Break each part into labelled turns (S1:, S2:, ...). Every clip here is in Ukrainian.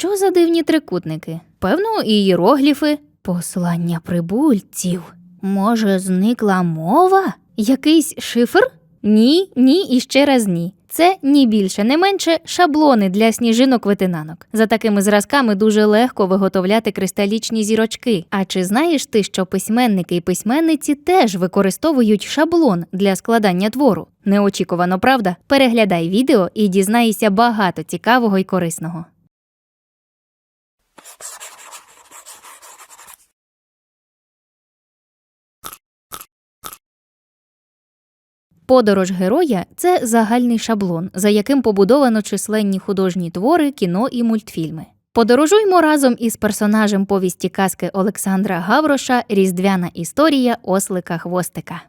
S1: що за дивні трикутники? Певно, ієрогліфи, послання прибульців. Може, зникла мова? Якийсь шифр? Ні, ні і ще раз ні. Це ні більше, не менше шаблони для сніжинок ветенанок. За такими зразками дуже легко виготовляти кристалічні зірочки. А чи знаєш ти, що письменники і письменниці теж використовують шаблон для складання твору? Неочікувано, правда? Переглядай відео і дізнаєшся багато цікавого і корисного. Подорож героя це загальний шаблон, за яким побудовано численні художні твори, кіно і мультфільми. Подорожуймо разом із персонажем повісті казки Олександра Гавроша Різдвяна історія ослика хвостика.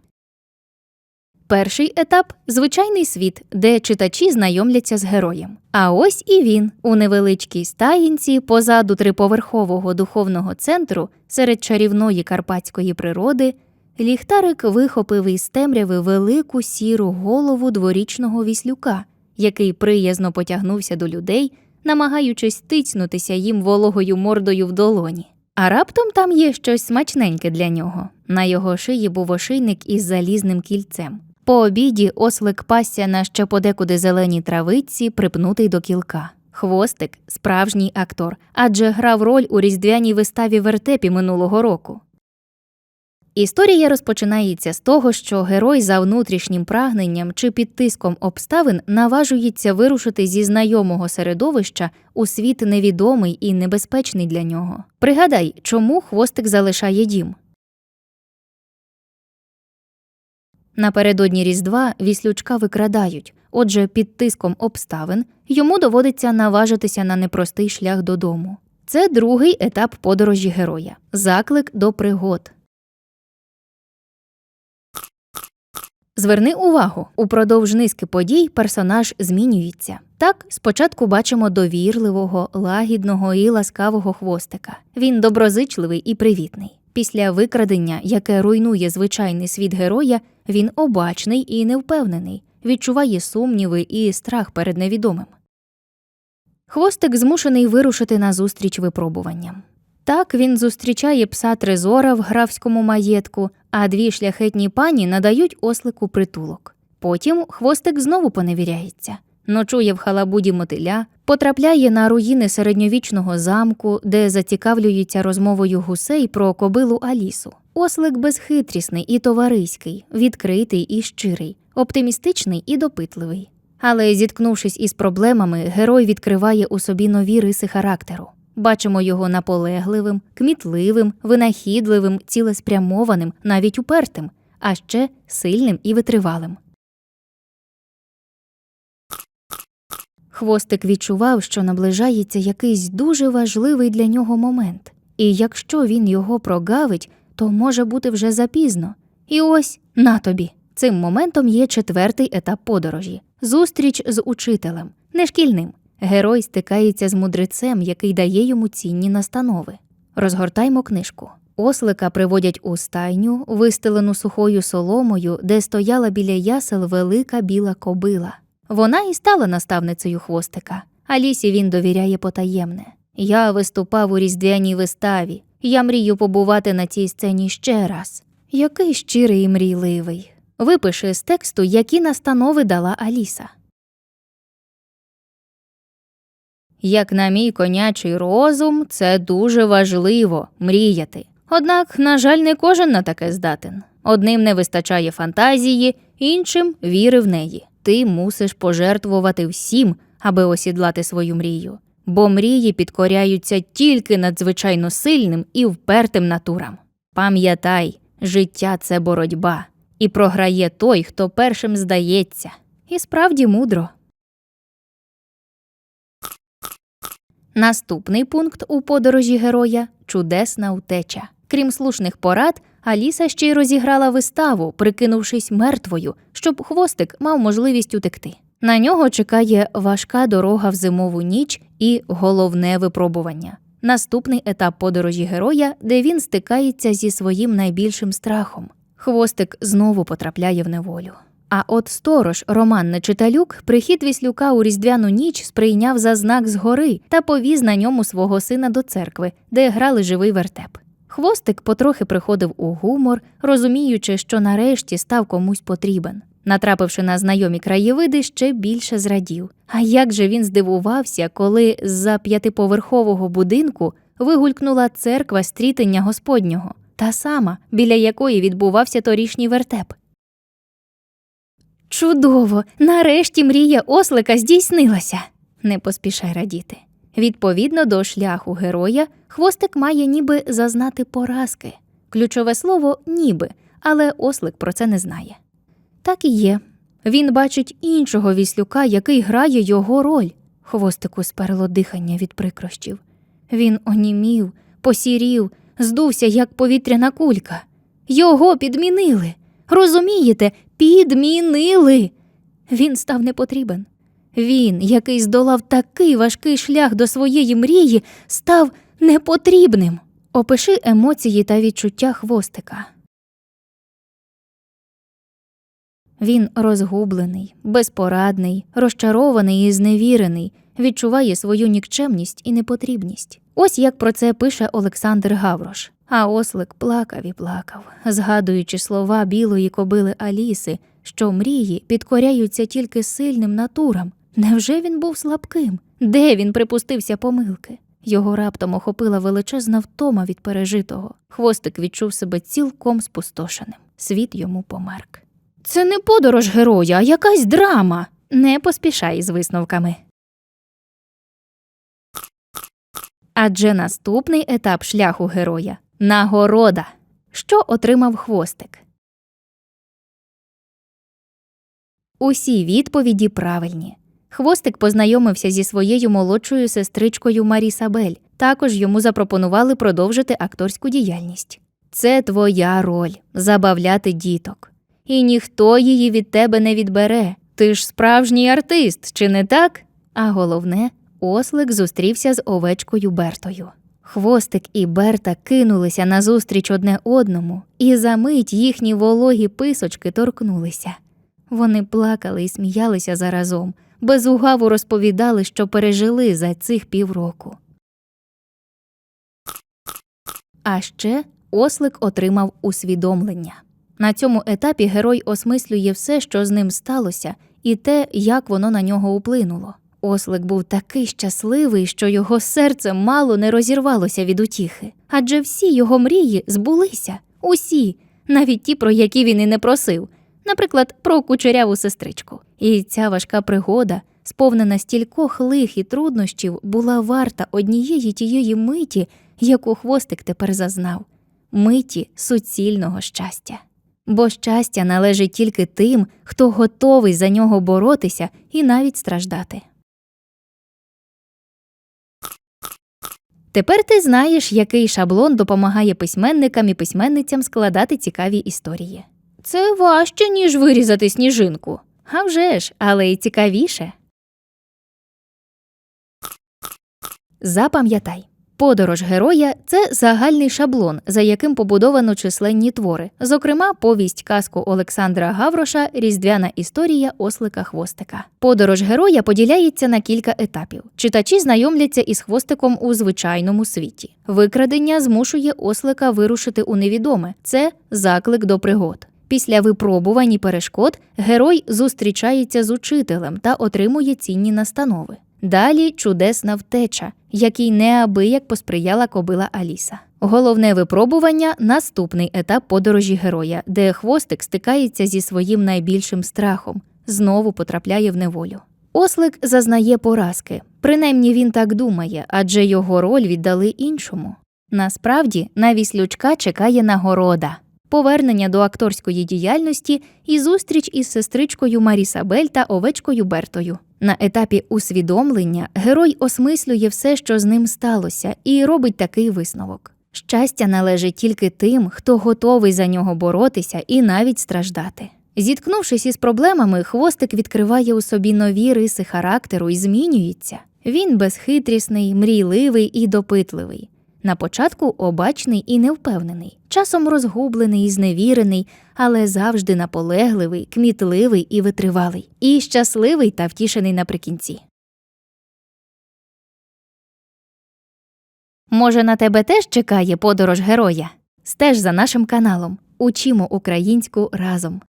S1: Перший етап звичайний світ, де читачі знайомляться з героєм. А ось і він у невеличкій стаїнці позаду триповерхового духовного центру серед чарівної карпатської природи. Ліхтарик вихопив із темряви велику сіру голову дворічного віслюка, який приязно потягнувся до людей, намагаючись тицнутися їм вологою мордою в долоні. А раптом там є щось смачненьке для нього. На його шиї був ошийник із залізним кільцем. По обіді ослик пасся на ще подекуди зеленій травиці, припнутий до кілка. Хвостик справжній актор, адже грав роль у різдвяній виставі вертепі минулого року. Історія розпочинається з того, що герой за внутрішнім прагненням чи під тиском обставин наважується вирушити зі знайомого середовища у світ невідомий і небезпечний для нього. Пригадай, чому хвостик залишає дім. Напередодні Різдва віслючка викрадають, отже, під тиском обставин йому доводиться наважитися на непростий шлях додому. Це другий етап подорожі героя заклик до пригод. Зверни увагу, упродовж низки подій персонаж змінюється. Так, спочатку бачимо довірливого, лагідного і ласкавого хвостика. Він доброзичливий і привітний. Після викрадення, яке руйнує звичайний світ героя, він обачний і невпевнений, відчуває сумніви і страх перед невідомим. Хвостик змушений вирушити назустріч випробуванням. Так він зустрічає пса Трезора в графському маєтку, а дві шляхетні пані надають ослику притулок. Потім хвостик знову поневіряється, ночує в халабуді мотиля, потрапляє на руїни середньовічного замку, де зацікавлюються розмовою гусей про кобилу Алісу. Ослик безхитрісний і товариський, відкритий і щирий, оптимістичний і допитливий. Але, зіткнувшись із проблемами, герой відкриває у собі нові риси характеру. Бачимо його наполегливим, кмітливим, винахідливим, цілеспрямованим, навіть упертим, а ще сильним і витривалим. Хвостик відчував, що наближається якийсь дуже важливий для нього момент, і якщо він його прогавить, то може бути вже запізно. І ось на тобі. Цим моментом є четвертий етап подорожі зустріч з учителем, не шкільним. Герой стикається з мудрецем, який дає йому цінні настанови. Розгортаймо книжку. Ослика приводять у стайню, вистелену сухою соломою, де стояла біля ясел велика біла кобила. Вона і стала наставницею хвостика. Алісі він довіряє потаємне. Я виступав у різдвяній виставі. Я мрію побувати на цій сцені ще раз. Який щирий і мрійливий. Випиши з тексту, які настанови дала Аліса. Як на мій конячий розум, це дуже важливо мріяти. Однак, на жаль, не кожен на таке здатен. Одним не вистачає фантазії, іншим віри в неї. Ти мусиш пожертвувати всім, аби осідлати свою мрію. Бо мрії підкоряються тільки надзвичайно сильним і впертим натурам. Пам'ятай, життя це боротьба, і програє той, хто першим здається. І справді мудро. Наступний пункт у подорожі героя чудесна утеча. Крім слушних порад, Аліса ще й розіграла виставу, прикинувшись мертвою, щоб хвостик мав можливість утекти. На нього чекає важка дорога в зимову ніч і головне випробування. Наступний етап подорожі героя, де він стикається зі своїм найбільшим страхом. Хвостик знову потрапляє в неволю. А от сторож Роман Нечиталюк прихід Віслюка у різдвяну ніч сприйняв за знак згори та повіз на ньому свого сина до церкви, де грали живий вертеп. Хвостик потрохи приходив у гумор, розуміючи, що нарешті став комусь потрібен. Натрапивши на знайомі краєвиди, ще більше зрадів. А як же він здивувався, коли з-за п'ятиповерхового будинку вигулькнула церква стрітення Господнього, та сама, біля якої відбувався торішній вертеп. Чудово! Нарешті мрія ослика здійснилася. Не поспішай радіти. Відповідно до шляху героя, хвостик має ніби зазнати поразки. Ключове слово ніби, але ослик про це не знає. Так і є. Він бачить іншого віслюка, який грає його роль. Хвостику сперло дихання від прикрощів. Він онімів, посірів, здувся, як повітряна кулька. Його підмінили. Розумієте, підмінили. Він став непотрібен. Він, який здолав такий важкий шлях до своєї мрії, став непотрібним. Опиши емоції та відчуття хвостика. Він розгублений, безпорадний, розчарований і зневірений, відчуває свою нікчемність і непотрібність. Ось як про це пише Олександр Гаврош. А ослик плакав і плакав, згадуючи слова білої кобили Аліси, що мрії підкоряються тільки сильним натурам. Невже він був слабким? Де він припустився помилки? Його раптом охопила величезна втома від пережитого. Хвостик відчув себе цілком спустошеним. Світ йому померк. Це не подорож героя, а якась драма. Не поспішай з висновками. Адже наступний етап шляху героя нагорода. Що отримав хвостик? Усі відповіді правильні. Хвостик познайомився зі своєю молодшою сестричкою Марісабель. Також йому запропонували продовжити акторську діяльність. Це твоя роль забавляти діток. І ніхто її від тебе не відбере. Ти ж справжній артист, чи не так? А головне, ослик зустрівся з овечкою Бертою. Хвостик і Берта кинулися назустріч одне одному, і за мить їхні вологі писочки торкнулися. Вони плакали і сміялися заразом, без угаву розповідали, що пережили за цих півроку. А ще ослик отримав усвідомлення. На цьому етапі герой осмислює все, що з ним сталося, і те, як воно на нього вплинуло. Ослик був такий щасливий, що його серце мало не розірвалося від утіхи, адже всі його мрії збулися, усі, навіть ті, про які він і не просив, наприклад, про кучеряву сестричку. І ця важка пригода, сповнена стількох лих і труднощів, була варта однієї тієї миті, яку хвостик тепер зазнав миті суцільного щастя. Бо щастя належить тільки тим, хто готовий за нього боротися і навіть страждати. Тепер ти знаєш, який шаблон допомагає письменникам і письменницям складати цікаві історії. Це важче, ніж вирізати сніжинку. А вже ж, але й цікавіше. Запам'ятай. Подорож героя це загальний шаблон, за яким побудовано численні твори, зокрема, повість казку Олександра Гавроша Різдвяна історія ослика хвостика. Подорож героя поділяється на кілька етапів. Читачі знайомляться із хвостиком у звичайному світі. Викрадення змушує ослика вирушити у невідоме це заклик до пригод. Після випробувань і перешкод герой зустрічається з учителем та отримує цінні настанови. Далі чудесна втеча, якій неабияк посприяла кобила Аліса. Головне випробування наступний етап подорожі героя, де хвостик стикається зі своїм найбільшим страхом, знову потрапляє в неволю. Ослик зазнає поразки, принаймні він так думає, адже його роль віддали іншому. Насправді на віслючка чекає нагорода. Повернення до акторської діяльності і зустріч із сестричкою Марісабель та овечкою Бертою. На етапі усвідомлення герой осмислює все, що з ним сталося, і робить такий висновок: щастя належить тільки тим, хто готовий за нього боротися і навіть страждати. Зіткнувшись із проблемами, хвостик відкриває у собі нові риси характеру і змінюється. Він безхитрісний, мрійливий і допитливий. На початку обачний і невпевнений, часом розгублений і зневірений, але завжди наполегливий, кмітливий і витривалий, і щасливий та втішений наприкінці. Може, на тебе теж чекає подорож героя? Стеж за нашим каналом. Учімо українську разом.